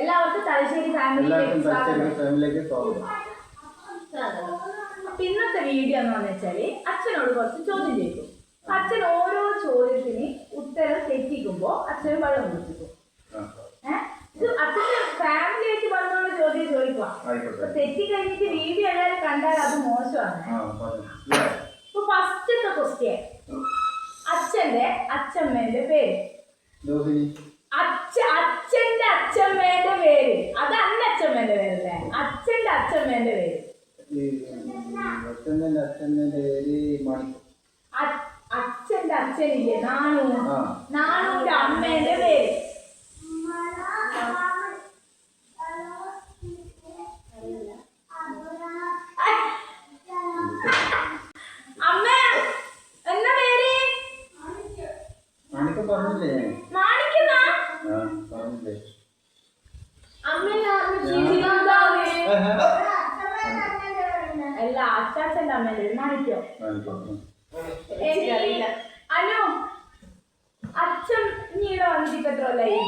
എല്ലാവർക്കും തലശ്ശേരി എല്ലാവർക്കും തലശ്ശേരി ഫാമിലിയിലേക്ക് സ്വാഗതം. അപ്പൊ ഇന്നത്തെ വീഡിയോ എന്ന് വെച്ചാൽ അച്ഛനോട് കുറച്ച് ചോദ്യം ചോദിക്കും. അച്ഛൻ ഓരോ ചോദ്യത്തിന് ഉത്തരം തെറ്റിക്കുമ്പോ അച്ഛന് വെള്ളം ഏഹ്? ഇത് അച്ഛന്റെ ഫാമിലി ആയിട്ട് വന്നുള്ള ചോദ്യം ചോദിക്കുക തെറ്റി കഴിഞ്ഞിട്ട് വീഡിയോ എല്ലാവരും കണ്ടാൽ അത് മോശമാണ്. ഇപ്പൊ ഫസ്റ്റത്തെ ക്വസ്റ്റ്യൻ അച്ഛന്റെ അച്ഛമ്മേന്റെ പേര്. അച്ഛ അച്ഛന്റെ അച്ഛമ്മേന്റെ പേര്. അതല്ല അച്ഛമ്മേന്റെ പേരല്ലേ? അച്ഛന്റെ അച്ഛമ്മേന്റെ പേര്. മണി അച്ഛന്റെ അച്ഛനില്ലേ? നാണു. നാണുവിന്റെ അമ്മേന്റെ പേര് അമ്മ എന്നാ പേര് മാണിക്കം പറഞ്ഞില്ലേ ഞാൻ മാണിക്കുന്ന ആ പറഞ്ഞില്ലേ ജീവിതാവേ. ആ, ആ. അല്ല അച്ചാച്ചന്റെ അമ്മേന്റെ മാണിക്കോ. എനിക്കറിയില്ല അനു അച്ഛൻ നീടെ വന്നിട്ട് എത്ര കൊല്ലായി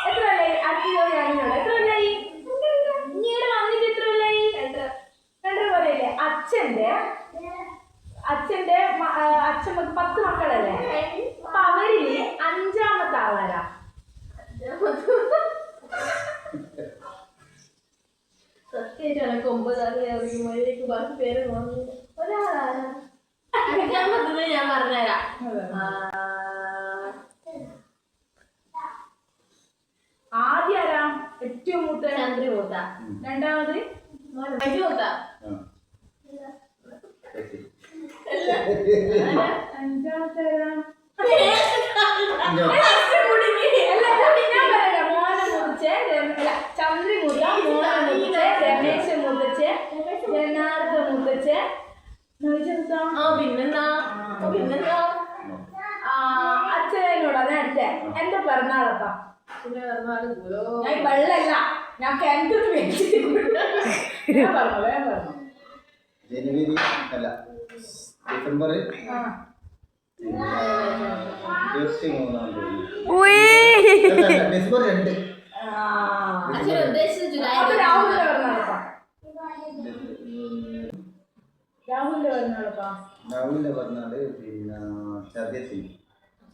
എത്ര കൊല്ലായി അച്ഛനോ ഞാനിനോട് എത്ര കൊല്ലായി നീടെ വന്നിട്ട് എത്ര കൊല്ലായി രണ്ടര കൊല്ലയില്ലേ അച്ഛന്റെ അച്ഛന്റെ അച്ഛമ്മക്ക് പത്ത് മക്കളല്ലേ അപ്പൊ അവരിൽ അഞ്ചാമത്തെ ആളാരാ സത്യമായിട്ട് എനിക്ക് അറിയുമ്പോഴേക്ക് ബാക്കി പേര് അഞ്ചാമത്തത് ഞാൻ പറഞ്ഞുതരാം. ആ, ആദ്യം ആരാ? ഏറ്റവും മൂത്ത ചന്ദ്രമൂത്ത രണ്ടാമത് അജൂത്ത ആ. ശരി. അഞ്ചാമത്തെ ആരാ ഇഞ്ഞോ. അല്ല, ഞാൻ പറയാം. മോനെ മുറിച്ച് രമ- അല്ല, ചന്ദ്രി മുറിച്ച, മോനെ മുറിച്ച്, രമേശ് മുറിച്ച്, ജനാർദ്ദ മുറിച്ച്, നോയിച്ചെന്താ? ആ പിന്നെന്താ ആ, പിന്നെന്താ ആ, അച്ഛനോടാ ഞാൻ അടുത്ത എന്റെ പിറന്നാളപ്പാ പിന്നെ പറഞ്ഞാലും ഗുരോ ഞാൻ ഞാൻ വെച്ചിട്ടുണ്ട് ഞാൻ പറഞ്ഞു വേഗം പറഞ്ഞു. ജനുവരി അല്ല ഡിസംബർ ആ. ഇരുപത്തി മൂന്നാം തീയതി ഡിസംബർ രണ്ട്. ആ. അച്ഛൻ ഉദ്ദേശിച്ചത് ജൂലൈ അപ്പൊ രാഹുലിന്റെ പറഞ്ഞാൽ പിന്നെ ചതയത്തിൽ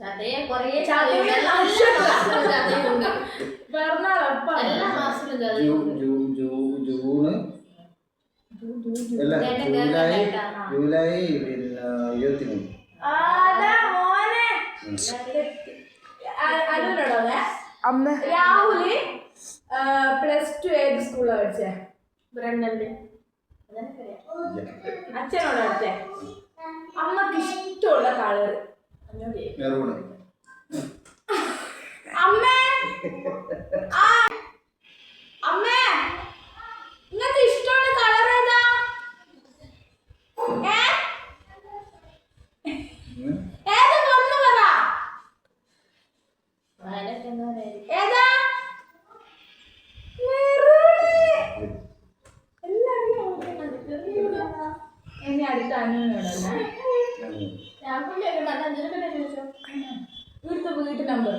ചതയെ കൊറേ ചതയം അല്ല ജൂലൈ. ജൂലൈ പിന്നെ ഇരുപത്തി മൂന്ന് ആടാ മോനെ. അ- അനുവിനോടോന്നെ രാഹുൽ പ്ലസ് ടു ഏത് സ്കൂളിലാണ് പഠിച്ചേ? അതെനിക്കറിയാം. അച്ഛനോട് അടുത്തേ അമ്മയ്ക്ക് ഇഷ്ടമുള്ള കളർ അമ്മ അമ്മ! ആ. അമ്മേ! നിങ്ങൾക്ക് ഇഷ്ടമുള്ള കളർ ഏതാ ഏ ഉം. ഏതാ തുറന്നു പറ അതിനൊക്കെ എന്താ പറയാ ഏതാ മെറൂണ്. ഇനി അടുത്ത അനുവിനോടല്ലേ ഉം. രാഹുലിന്റെ നല്ല അഞ്ചരക്കെ ചോദിച്ചോ ഇവിടുത്തെ വീട്ട് നമ്പർ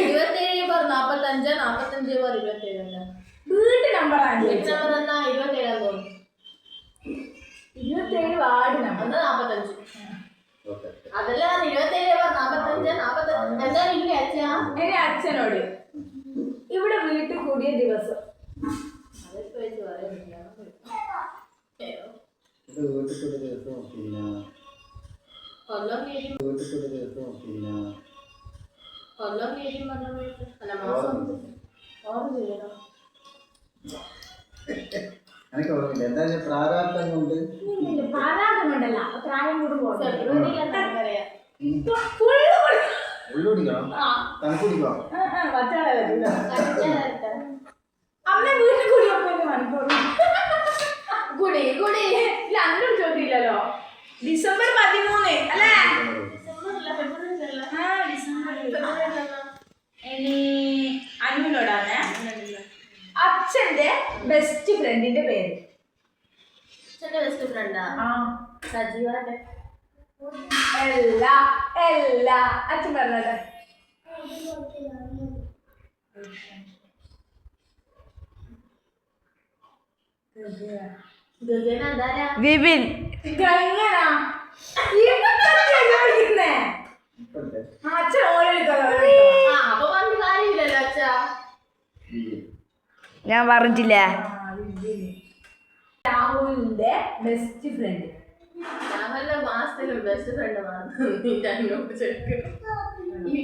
ഇരുപത്തേഴ് നാപ്പത്തഞ്ച് നാപ്പത്തഞ്ച് ഇരുപത്തേഴ് വീട്ട് നമ്പറാണ് വീട്ട് നമ്പർ എന്നാ ഇരുപത്തേഴാന്ന് തോന്നുന്നു ഇരുപത്തേഴ് വാർഡ് നമ്പർ ഒന്ന് നാപ്പത്തഞ്ച് ഓക്കെ അതല്ല ഇരുപത്തേഴ് പേർ നാപ്പത്തഞ്ച് നാപ്പത്തഞ്ച് എന്താ ഇല്ല അച്ഛാ എന്റെ അച്ഛനോട് ഇവിടെ വീട്ടിൽ കൂടിയ ദിവസം. എനിക്ക് ഓർമ്മയില്ല. എന്താ പ്രാരാബ്ദം കൊണ്ട്? അമ്മ വീട്ടിൽ കൂടിയപ്പോ എന്നെ മണിക്കൂർ. ഗുഡി ഗുഡി. ഇല്ല അന്നൊരു ചോദ്യമില്ലല്ലോ. ഡിസംബർ പതിമൂന്ന് അല്ലേ? അനുവിനോടാണ് അച്ഛന്റെ ബെസ്റ്റ് ഫ്രണ്ടിന്റെ പേര്. അച്ഛന്റെ ബെസ്റ്റ് ഫ്രണ്ടാ ആ. സജീവാന്റെ. എല്ലാ എല്ലാ. അച്ഛൻ പറഞ്ഞത് വിപിൻ. ഞാൻ പറഞ്ഞില്ല രാഹുലിന്റെ ബെസ്റ്റ് ഫ്രണ്ട് മാസത്തിലും ബെസ്റ്റ് ഫ്രണ്ടുമാണ്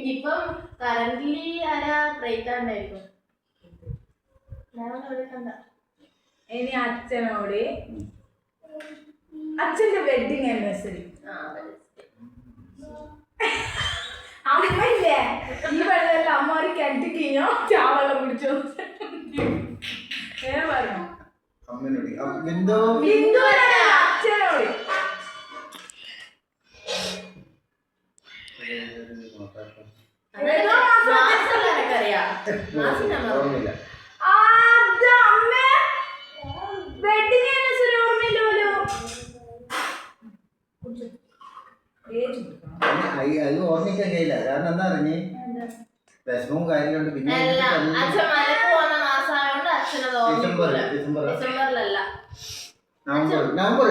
ഇപ്പം കറന്റ്ലി ആരാ കണ്ട. ഇനി അച്ഛനോട് അച്ഛന്റെ വെഡിങ് ആനിവേഴ്സറി ആ അതെ. അമ്മയില്ലേ? ഈ വെള്ളമെല്ലാം അമ്മ ഒരു കിണറ്റ് കഴിഞ്ഞോ? ചാവെള്ളം കുടിച്ചോ. ഏ പറഞ്ഞു അമ്മനോട് അ- ബിന്ദു ബിന്ദുവിനോട് അച്ഛനോട് ഏതോ മാസം മാസം എനിക്കറിയാം മാസം ഞാൻ മറന്നു. ഓർമ്മയില്ല ആ, അത് അമ്മേ വെഡിങ് ആനിവേഴ്സറി ഓർമ്മയില്ലല്ലോ ഏജ് കൊടുക്കണം. അമ്മ- അയ്യ, അത് ഓർമ്മിക്കാൻ കഴിയില്ല. കാരണം എന്താ അറിഞ്ഞ് വിഷമവും കാര്യങ്ങളുണ്ട് പിന്നെ ഡിസംബർ ഡിസംബർ. നവംബർ. നവംബർ.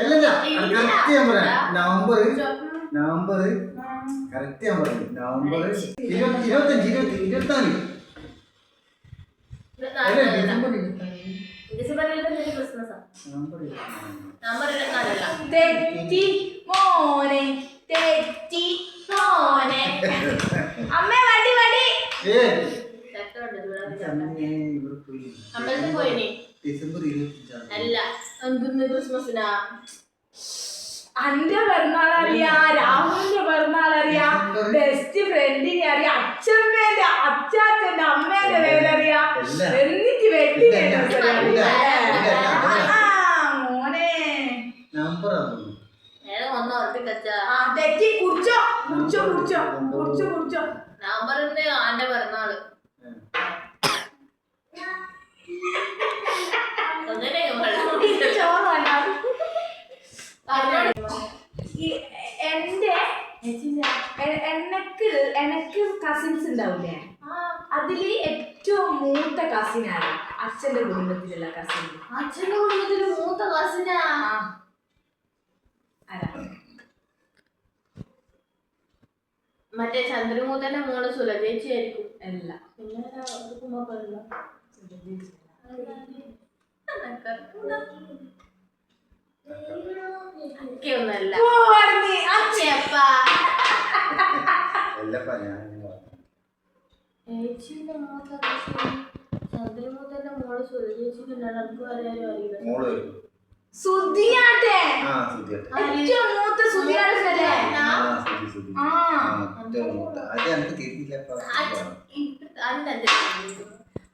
അല്ലല്ല. കറക്റ്റ് ഞാൻ പറയാം. നവംബർ. നവംബർ. കറക്റ്റ് ഞാൻ പറഞ്ഞു. നവംബർ ഇരുപത്തി ഇരുപത്തഞ്ച് ഇരുപത്തി ഇരുപത്താണ് തെറ്റി മോനെ തെറ്റി മോനെ അമ്മേ വടി വടി ഡിസംബർ ഇരുപത്തിയഞ്ചാണ് അല്ല ക്രിസ്മസിനാ. അന്റെ പിറന്നാൾ അറിയാ രാഹുലിന്റെ പിറന്നാൾ അറിയാ ബെസ്റ്റ് ഫ്രണ്ടിനെ അറിയാ അച്ഛമ്മേന്റെ അച്ചാച്ചന്റെ അമ്മേന്റെ പേരറിയാ. എന്നിട്ട് വെട്ടി. മോനെ. തെറ്റി കുറിച്ചോ കുറിച്ചോ കുറിച്ചോ കുറിച്ചോ കുടിച്ചോ. എന്റെ എനക്ക് എനക്ക് കസിൻസ് ഉണ്ടാവില്ലേ അതിൽ ഏറ്റവും മൂത്ത കസിനാണ് അച്ഛന്റെ കുടുംബത്തിലുള്ള കസിൻ അച്ഛന്റെ കുടുംബത്തിൽ മൂത്ത കസിനാ മറ്റേ ചന്ദ്രമൂത്തന്റെ മോൾ സുലഭേച്ചി ആയിരിക്കും. അല്ല. പിന്നെ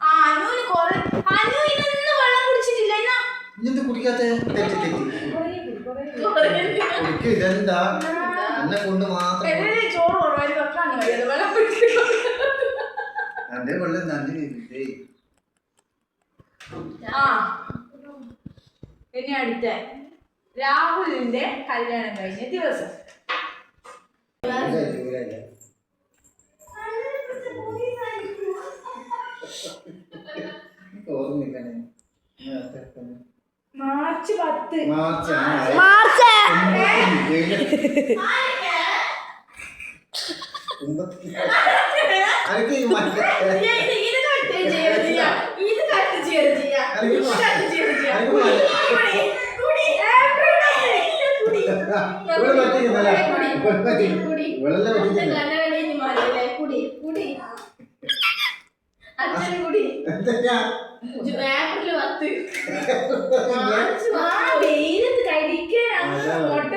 ആ അനുവിന് കൊറേ അനുവിനൊന്നും വെള്ളം കുടിച്ചിട്ടില്ല. എന്നാ ഇഞ്ഞെന്ത് കുടിക്കാത്ത? തെറ്റി തെറ്റി. കുടിക്കും ഇതെന്താ? എന്നെ കൊണ്ട് മാത്രം കഴിയാതെ വെള്ളം നന്ദി ഇനി അടുത്ത. രാഹുലിന്റെ കല്യാണം കഴിഞ്ഞ ദിവസം. ഓർമ്മയില്ല മാർച്ച് പത്ത്. March March. കുടി കുടി ഇവിടെ പറ്റിക്കുന്നല്ല ഇവിടെ പറ്റി ഇവിടെ പറ്റിക്കുന്നില്ല കണ്ണടയിൽ കൂടി. ഏപ്രിൽ പത്ത്. വെയിലത്ത് കഴിക്കാൻ മുട്ട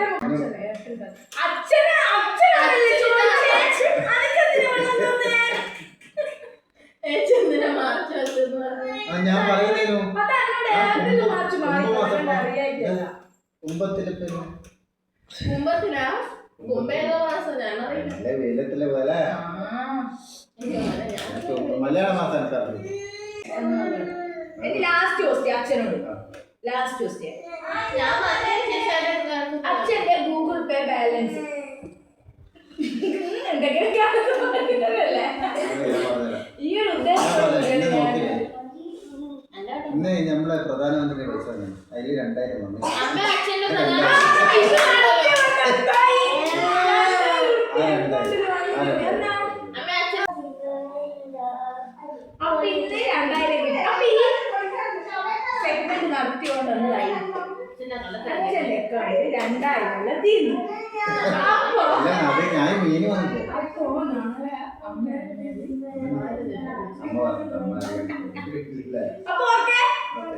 അച്ഛനെ അച്ഛനല്ലേ ചോദിച്ചേ. അനക്കെന്തിനാ വെള്ളം തന്നേ? ഞാൻ അറിയായില്ല കുമ്പത്തിലെ പേര്. കുംഭത്തിലാ കുംഭേത മാസം. ഞാനറിയില്ല നല്ല വെയിലത്തിലെ പോലെ. അച്ഛന്റെ ഗൂഗിൾ പേ ബാലൻസ് ഈ ഒരു ഉദ്ദേശം ഇന്ന് നമ്മളെ പ്രധാനമന്ത്രി വിളിച്ചാണ് അതിൽ രണ്ടായിരം വന്നു. അപ്പൊ ഓക്കെ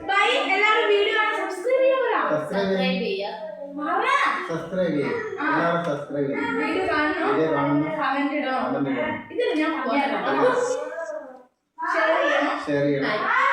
ബൈ എല്ലാവരും വീഡിയോ സബ്സ്ക്രൈബ് ചെയ്യാൻ സബ്സ്ക്രൈബ് പറ സബ്സ്ക്രൈബ് ചെയ്യും. എല്ലാവരും സബ്സ്ക്രൈബ് ചെയ്യും. വീഡിയോ കാണണം വീഡിയോ കാണണം കമന്റ് ഇടണം. ഇതിൽ ഞാൻ ഷെയർ ചെയ്യണം. ഷെയർ ചെയ്യണം